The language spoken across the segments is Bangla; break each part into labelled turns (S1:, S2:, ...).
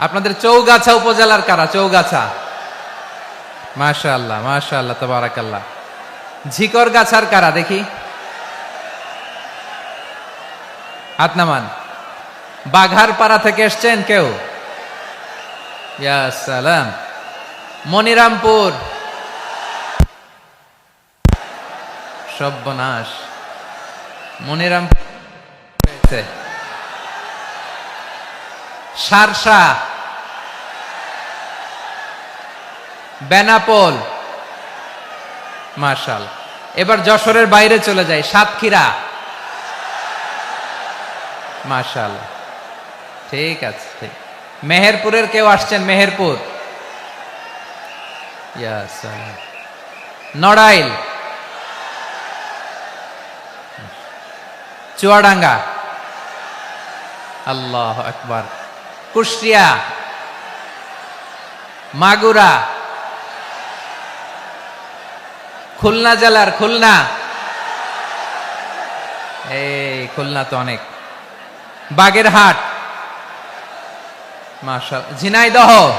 S1: আপনাদের চৌগাছা উপজেলার কারা? চৌগাছা। মাশা আল্লাহ মাশা আল্লাহ তবারাকাল্লাহ। ঝিকর গাছার কারা? দেখি। হাত নামান বাঘার পাড়া থেকে এসছেন কেউ? সালাম। মনিরামপুর। সব্যনাশ। মনিরাম হয়েছে। সারসা। বেনাপোল। মার্শাল এবার যশোরের বাইরে চলে যায় সাতক্ষীরা। মার্শাল ঠিক আছে, ঠিক। মেহেরপুরের কেউ আসছেন? মেহেরপুর। নড়াইল। চুয়াডাঙ্গা। আল্লাহ আকবার। কুষ্টিয়া, মাগুরা, খুলনা জেলার খুলনা। এই খুলনা তো অনেক। বাগেরহাট, মাশাল, ঝিনাইদহ।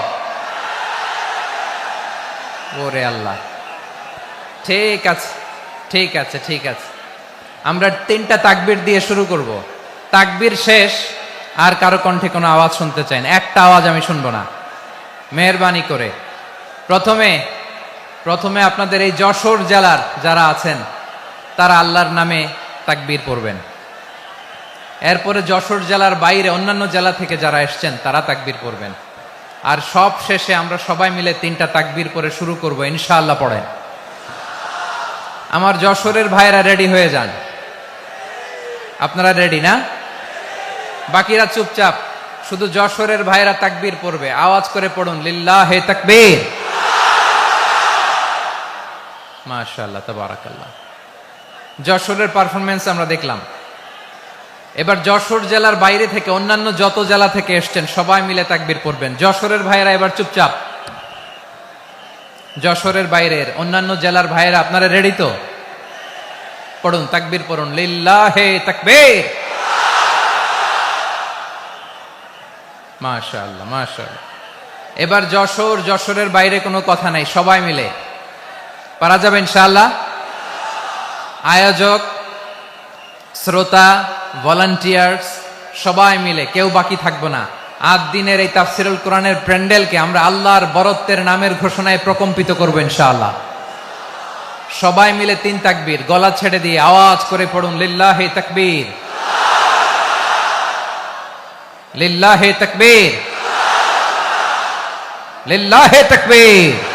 S1: ওরে আল্লাহ। ঠিক আছে ঠিক আছে ঠিক আছে। আমরা তিনটা তাকবির দিয়ে শুরু করব। তাকবির শেষ। আর কারও কণ্ঠে কোনো আওয়াজ শুনতে চাই না। একটা আওয়াজ আমি শুনব না। মেহরবানি করে। প্রথমে প্রথমে আপনাদের এই যশোর জেলার যারা আছেন, তারা আল্লাহর নামে তাকবীর পড়বেন। এরপরে যশোর জেলার বাইরে অন্যান্য জেলা থেকে যারা এসছেন, তারা তাকবীর পড়বেন। আর সব শেষে আমরা সবাই মিলে তিনটা তাকবীর পরে শুরু করব, ইনশাআল্লাহ পড়েন। আমার যশোরের ভাইয়েরা রেডি হয়ে যান। আপনারা রেডি না? বাকিরা চুপচাপ, শুধু যশোরের ভাইয়েরা তাকবীর পড়বে। আওয়াজ করে পড়ুন, লিল্লাহ হে তাকবীর। মাশাআল্লাহ, তাবারাকাল্লাহ। যশোরের পারফরমেন্স আমরা দেখলাম। এবার যশোর জেলার বাইরে থেকে অন্যান্য যত জেলা থেকে এসছেন, সবাই মিলে তাকবীর পড়বেন। যশোরের ভাইয়েরা এবার চুপচাপ। যশোরের বাইরের অন্যান্য জেলার ভাইয়েরা আপনারা রেডি তো? পড়ুন, তাকবীর পড়ুন, লিল্লাহে তাকবীর। মাশাআল্লাহ মাশাআল্লাহ। এবার যশোর, যশোরের বাইরে কোনো কথা নাই, সবাই মিলে। পারা যাবে ইনশাআল্লাহ? আয়োজক, শ্রোতা ভলান্টিয়ার্স সবাই মিলে, কেউ বাকি থাকব না। আট দিনের এই তাফসিরুল কোরআনের প্যান্ডেলকে আমরা আল্লাহর বরত্বের নামের ঘোষণায় প্রকম্পিত করব ইনশাআল্লাহ। সবাই মিলে তিন তাকবীর, গলা ছেড়ে দিয়ে আওয়াজ করে পড়ুন, লিল্লাহে তাকবীর। লিল্লাহে তকবীর। লিল্লাহে তাকবীর।